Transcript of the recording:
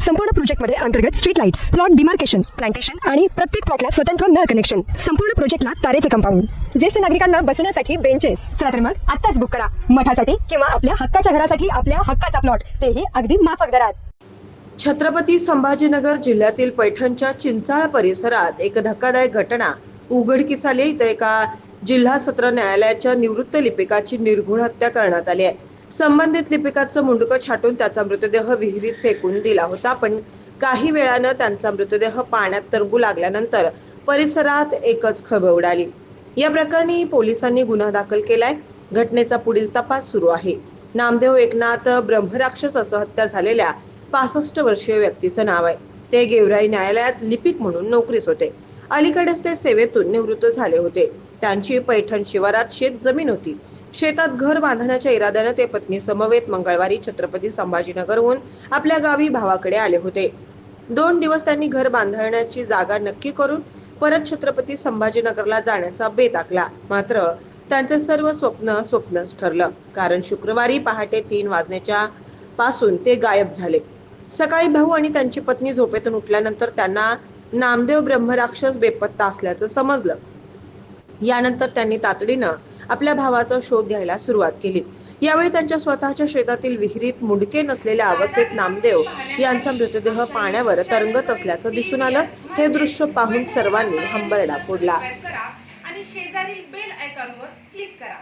संपूर्ण प्रोजेक्टमध्ये अंतर्गत street lights plot demarcation plantation आणि प्रत्येक प्लॉटला स्वतंत्र नळ कनेक्शन संपूर्ण प्रोजेक्टला तारेचे कंपाऊंड ज्येष्ठ नागरिकांना बसण्यासाठी बेंचेस चला तर मग आत्ताच बुक करा. मठासाठी किंवा आपल्या हक्काच्या घरासाठी आपल्या हक्काचा प्लॉट तेही अगदी माफक दरात. छत्रपती संभाजीनगर जिल्ह्यातील पैठणच्या चिंचाळ परिसरात एक धक्कादायक घटना उघडकीस आली इथं एका जिल्हा सत्र न्यायालयाच्या निवृत्त लिपिकाची निर्घुण हत्या करण्यात आली आहे. संबंधित लिपिकाचं मुंडकं छाटून त्याचा मृतदेह विहिरीत फेकून दिला होता. पण काही वेळानं त्यांचा मृतदेह पाण्यात तरंगू लागल्यानंतर परिसरात एकच खळबळ उडाली. या प्रकरणी पोलिसांनी गुन्हा दाखल केलाय. घटनेचा पुढील तपास सुरू आहे. नामदेव एकनाथ ब्रह्मराक्षस असं हत्या झालेल्या पासष्ट वर्षीय व्यक्तीचं नाव आहे. ते गेवराई न्यायालयात लिपिक म्हणून नोकरीस होते. अलीकडेच ते सेवेतून निवृत्त झाले होते. त्यांची पैठण शिवारात शेत जमीन होती. शेतात घर बांधण्याच्या इराद्यानं ते पत्नी समवेत मंगळवारी छत्रपती संभाजीनगरहून आपल्या गावी भावाकडे आले होते. दोन दिवस त्यांनी घर बांधण्याची जागा नक्की करून परत छत्रपती संभाजीनगरला जाण्याचा बेत आखला. मात्र त्यांचे सर्व स्वप्न स्वप्नच ठरलं. कारण शुक्रवारी पहाटे तीन वाजण्याच्या पासून ते गायब झाले. सकाळी भाऊ आणि त्यांची पत्नी झोपेतून उठल्यानंतर त्यांना नामदेव ब्रह्मराक्षस बेपत्ता असल्याचं समजलं. यानंतर त्यांनी तातडीनं आपल्या भावाचा शोध घ्यायला सुरुवात केली. यावेळी त्यांच्या स्वतःच्या शेतातील विहिरीत मुंडके नसलेल्या अवस्थेत नामदेव यांचा मृतदेह पाण्यावर तरंगत असल्याचं दिसून आलं. हे दृश्य पाहून सर्वांनी हंबरडा फोडला. आणि शेजारील बेल आयकॉनवर क्लिक करा.